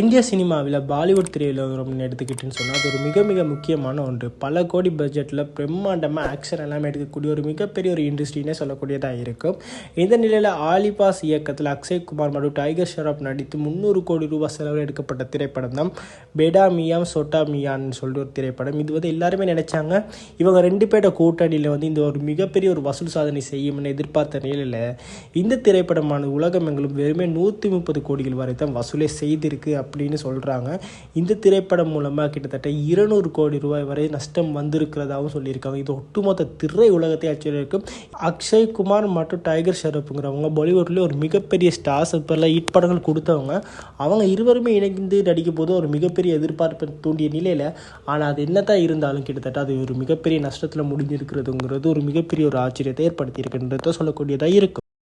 இந்திய சினிமாவில் பாலிவுட் திரையுலகம் எடுத்துக்கிட்டுன்னு சொன்னால் அது ஒரு மிக மிக முக்கியமான ஒன்று. பல கோடி பட்ஜெட்டில் பிரம்மாண்டமாக ஆக்ஷன் எல்லாமே எடுக்கக்கூடிய ஒரு மிகப்பெரிய ஒரு இண்டஸ்ட்ரினே சொல்லக்கூடியதாக இருக்கும். இந்த நிலையில் ஆலிபாஸ் இயக்கத்தில் அக்ஷய் குமார் மற்றும் டைகர் ஷெராப் நடித்து முந்நூறு கோடி ரூபாய் செலவில் எடுக்கப்பட்ட திரைப்படம் தான் பெடா மியாம் சோட்டா மியான்னு சொல்லிட்டு ஒரு திரைப்படம். இது வந்து எல்லாருமே நினைச்சாங்க. இவங்க ரெண்டு பேரோட கூட்டணியில் வந்து இந்த ஒரு மிகப்பெரிய ஒரு வசூல் சாதனை செய்யும்னு எதிர்பார்த்த நிலையில் இந்த திரைப்படமான உலகம் எங்களும் வெறுமே நூற்றி முப்பது கோடிகள் வரை தான் வசூலே செய்திருக்கு அப்படின்னு சொல்கிறாங்க இந்த திரைப்படம் மூலமாக கிட்டத்தட்ட இருநூறு கோடி ரூபாய் வரை நஷ்டம் வந்திருக்கிறதாகவும் சொல்லியிருக்காங்க. இது ஒட்டுமொத்த திரை உலகத்தை ஆச்சரியம் அக்ஷய் குமார் மற்றும் டைகர் ஷெரப்புங்கிறவங்க பாலிவுட்லேயே ஒரு மிகப்பெரிய ஸ்டார்ஸ் இப்போல்லாம் ஹிட் படங்கள் கொடுத்தவங்க. அவங்க இருவருமே இணைந்து நடிக்கும் போது ஒரு மிகப்பெரிய எதிர்பார்ப்பை தூண்டிய நிலையில் ஆனால் அது என்னதான் இருந்தாலும் கிட்டத்தட்ட அது ஒரு மிகப்பெரிய நஷ்டத்தில் முடிஞ்சிருக்கிறதுங்கிறது ஒரு மிகப்பெரிய ஒரு ஆச்சரியத்தை ஏற்படுத்தி இருக்கின்றத சொல்லக்கூடியதாக இருக்கும்.